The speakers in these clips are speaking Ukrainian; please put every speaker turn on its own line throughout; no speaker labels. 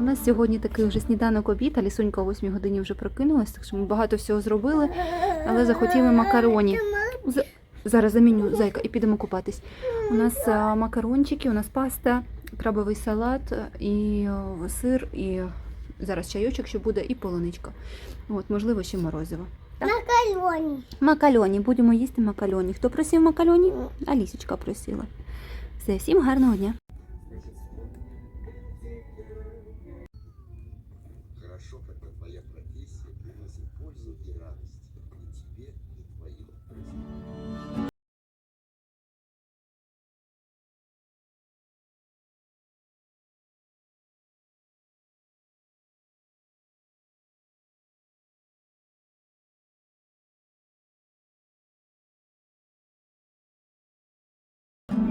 У нас сьогодні такий вже сніданок обід, а лісунька о 8 годині вже прокинулась, так що ми багато всього зробили, але захотіли макароні. Зараз заміню зайка і підемо купатись. У нас макарончики, у нас паста, крабовий салат і сир, і зараз чайочок, що буде, і полуничка. От, можливо, ще морозиво.
Макарони.
Макальоні, будемо їсти макальоні. Хто просив макальоні? Алісочка просила. Все, всім гарного дня.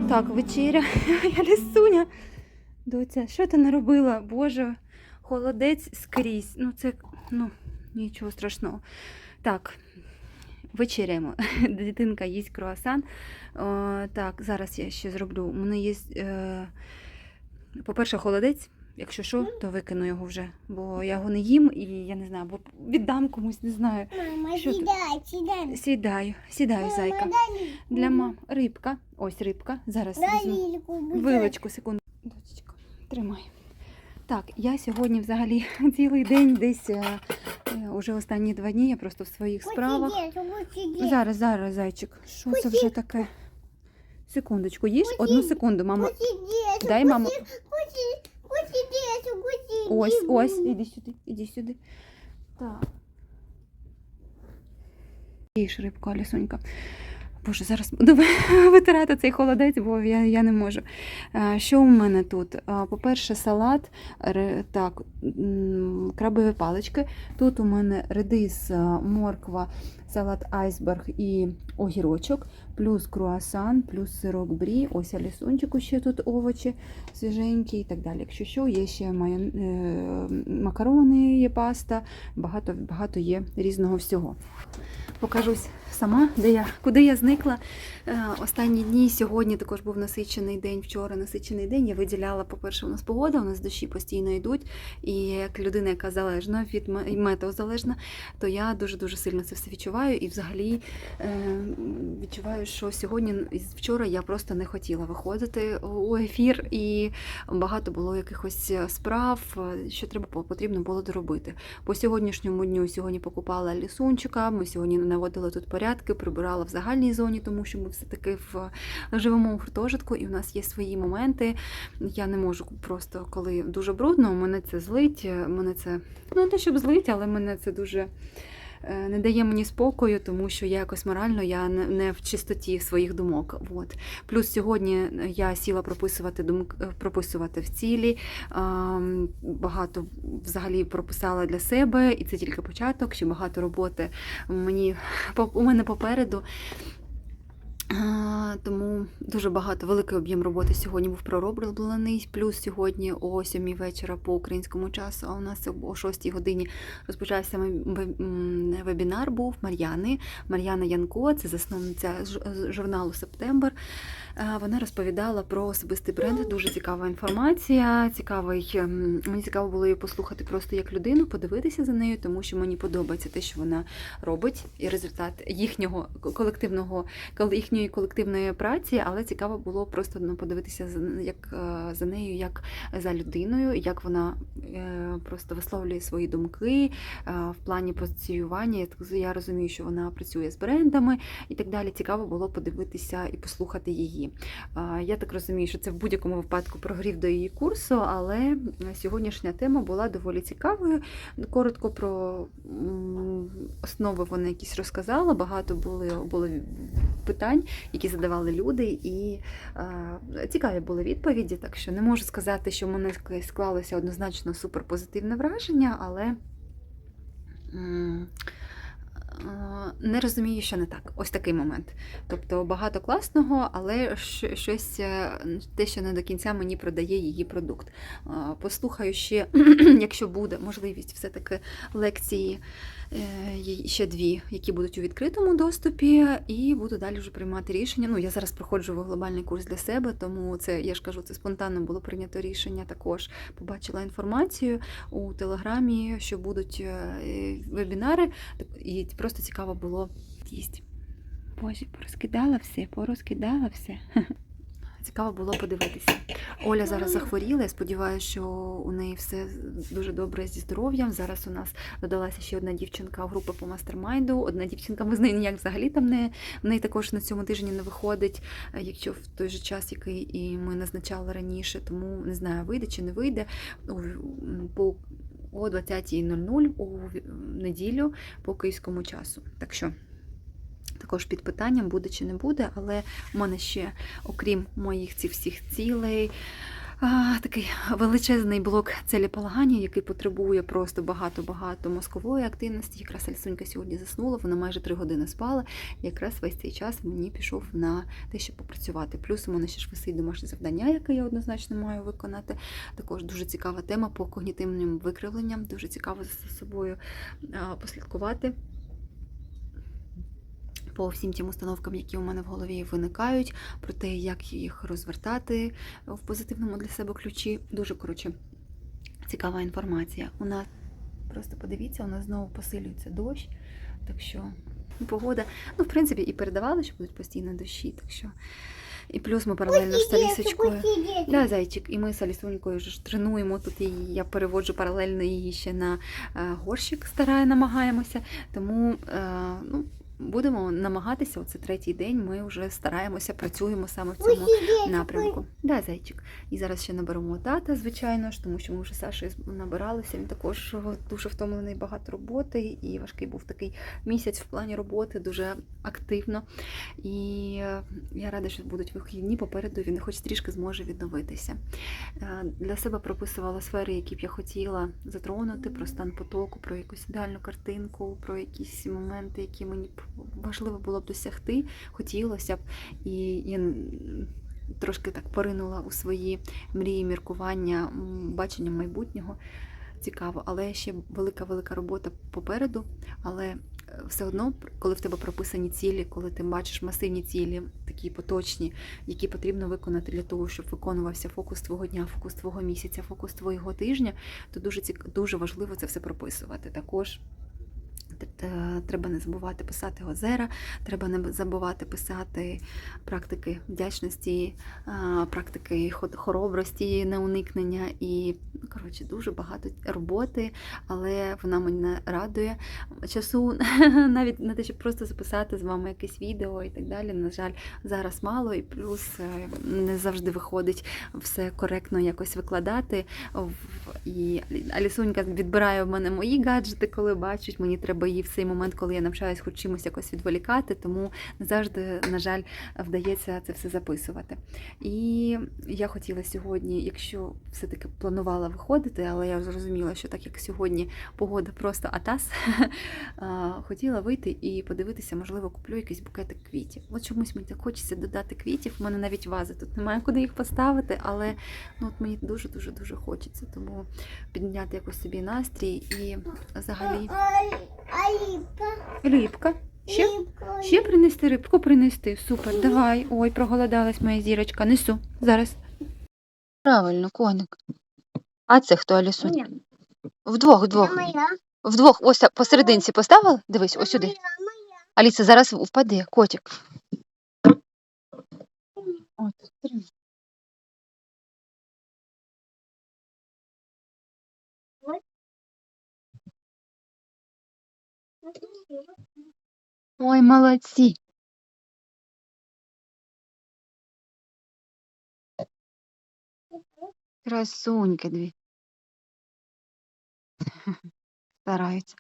Так, вечеря. Я лісуня. Доця, що ти наробила? Боже, холодець скрізь. Ну, це ну, нічого страшного. Так, вечеряємо. Дитинка їсть круасан. О, так, зараз я ще зроблю. У мене є, е, по-перше, холодець. Якщо що, то викину його вже, бо я його не їм і я не знаю, бо віддам комусь, не знаю.
Мама,
ты?
сідай, сідай.
Сідаю, сідаю, зайка.
дай,
Для мам рибка. Ось рибка. Зараз візьму. Вилочку, секунду. Дочечка, тримай. Так, я сьогодні взагалі цілий день десь е, е, уже останні два дні. Я просто в своїх справах. Зараз, зараз, зайчик. Що це вже таке? Секундочку, їж? Одну секунду, мама. Дай маму.
Посидіть, посидіть.
Ось, ось, іди сюди, іди сюди. Так. Їж рибку, Алісонька. Боже, зараз буду витирати цей холодець, бо я, я не можу. Що у мене тут? По-перше, салат, так, крабові палички. Тут у мене редис, морква, салат айсберг і огірочок, плюс круасан, плюс сирок брі. Ось алісончику ще тут овочі свіженькі і так далі. Якщо що, є ще майон... е, макарони, є паста, багато, багато є різного всього. Покажусь сама, де я, куди я зникла. Е, Останні дні сьогодні також був насичений день, вчора насичений день. Я виділяла, по-перше, у нас погода, у нас дощі постійно йдуть. І як людина, яка залежна від ме- метеозалежна, то я дуже-дуже сильно це все відчуваю. І взагалі е, відчуваю, що сьогодні вчора я просто не хотіла виходити у ефір, і багато було якихось справ, е, що треба потрібно було доробити. По сьогоднішньому дню сьогодні покупала лісунчика. Ми сьогодні наводили тут порядки, прибирала в загальній зоні, тому що ми все таки в живемо у гуртожитку, і в нас є свої моменти. Я не можу просто, коли дуже брудно, мене це злить. Мене це ну не щоб злить, але мене це дуже. Е, Не дає мені спокою, тому що я якось морально я не- в чистоті своїх думок. От. Плюс сьогодні я сіла прописувати думк, е, прописувати в цілі. Багато взагалі прописала для себе, і це тільки початок, ще багато роботи мені у мене попереду. Тому дуже багато, великий об'єм роботи сьогодні був пророблений. Плюс сьогодні о 7 вечора по українському часу, а у нас о 6 годині розпочався вебінар був Мар'яни. Мар'яна Янко, це засновниця журналу Септембр. Вона розповідала про особистий бренд. Дуже цікава інформація. Цікавий мені цікаво було її послухати просто як людину, подивитися за нею, тому що мені подобається те, що вона робить, і результат їхнього колективного кол- їхньої колективної праці. Але цікаво було просто ну, подивитися за як е, за нею, як за людиною, як вона е, просто висловлює свої думки е, в плані позиціювання. Я розумію, що вона працює з брендами і так далі. Цікаво було подивитися і послухати її. Я так розумію, що це в будь-якому випадку прогрів до її курсу, але сьогоднішня тема була доволі цікавою. Коротко про основи вона якісь розказала. Багато були, було питань, які задавали люди, і е, цікаві були відповіді. Так що не можу сказати, що в мене склалося однозначно суперпозитивне враження, але. а, не розумію, що не так. Ось такий момент. Тобто багато класного, але щось е, те, що не до кінця мені продає її продукт. Послухаю ще, якщо буде можливість, все-таки лекції е, ще дві, які будуть у відкритому доступі, і буду далі вже приймати рішення. Ну, я зараз проходжу глобальний курс для себе, тому це я ж кажу, це спонтанно було прийнято рішення. Також побачила інформацію у телеграмі, що будуть е, вебінари, і просто цікаво було їсть. Боже, порозкидала все, порозкидала все. Цікаво було подивитися. Оля зараз захворіла. Я сподіваюся, що у неї все дуже добре зі здоров'ям. Зараз у нас додалася ще одна дівчинка групи по мастермайнду. Одна дівчинка, ми з нею ніяк взагалі там не в неї також на цьому тижні не виходить, е, якщо в той же час, який і ми назначали раніше, тому не знаю, вийде чи не вийде. По о 20.00 у неділю по київському часу. Так що також під питанням буде чи не буде, але в мене ще, окрім моїх цих всіх цілей, а, такий величезний блок целеполагання, який потребує просто багато-багато мозкової активності. Якраз Альсунька сьогодні заснула, вона майже три години спала. Якраз весь цей час мені пішов на те, щоб попрацювати. Плюс у мене ще ж висить домашнє завдання, яке я однозначно маю виконати. Також дуже цікава тема по когнітивним викривленням. Дуже цікаво за собою послідкувати по всім тим установкам, які у мене в голові виникають, про те, як їх розвертати в позитивному для себе ключі. Дуже коротше цікава інформація. У нас просто подивіться, у нас знову посилюється дощ, так що ну, погода. Ну, в принципі, і передавали, що будуть постійно дощі. Так що. І плюс ми паралельно з Алісочкою. Да, зайчик, і ми з Алісонькою вже ж тренуємо тут її. Я переводжу паралельно її ще на е, горщик, старає, намагаємося. Тому е, ну, будемо намагатися. Оце третій день. Ми вже стараємося, працюємо саме в цьому напрямку. Да, зайчик. І зараз ще наберемо тата, звичайно ж, тому що ми вже з Сашею набиралися. Він також дуже втомлений, багато роботи, і важкий був такий місяць в плані роботи, дуже активно. І е, я рада, що будуть вихідні попереду. Він хоч трішки зможе відновитися. Е, Для себе прописувала сфери, які б я хотіла затронути, про стан потоку, про якусь ідеальну картинку, про якісь моменти, які мені б важливо було б досягти, хотілося б. І я трошки так поринула у свої мрії, міркування, бачення майбутнього. Цікаво, але ще велика велика робота попереду. Але е, все одно, коли в тебе прописані цілі, коли ти бачиш масивні цілі, такі поточні, які потрібно виконати для того, щоб виконувався фокус твого дня, фокус твого місяця, фокус твого тижня, то дуже цік... дуже важливо це все прописувати. Також треба не забувати писати озера, треба не забувати писати практики вдячності, практики хо- хоробрості, неуникнення і ну, коротше дуже багато роботи, але вона мене радує. Часу навіть на те, щоб просто записати з вами якесь відео і так далі. На жаль, зараз мало, і плюс е, не завжди виходить все коректно якось викладати. І Алісунька відбирає в мене мої гаджети, коли бачить. Мені треба її в цей момент, коли я навчаюсь, хоч чимось якось відволікати, тому не завжди, на жаль, вдається це все записувати. І я хотіла сьогодні, якщо все-таки планувала виходити, але я зрозуміла, що так як сьогодні погода просто атас, хотіла вийти і подивитися, можливо, куплю якийсь букетик квітів. От чомусь мені так хочеться додати квітів. У мене навіть вази тут немає куди їх поставити, але ну, от мені дуже дуже дуже хочеться. Тому підняти якось собі настрій і взагалі
Алипка.
рибка. Ще? Ще принести рибку принести. Супер, давай. Ой, проголодалась моя зірочка. Несу зараз. Правильно, коник. А це хто, Алісунь? Вдвох, вдвох.
Моя.
Вдвох, ось посерединці поставила? Дивись, ось сюди.
Моя.
Аліса, зараз впаде, котик. От, тримай. Ой, молодці. Красунька дві. Стараються.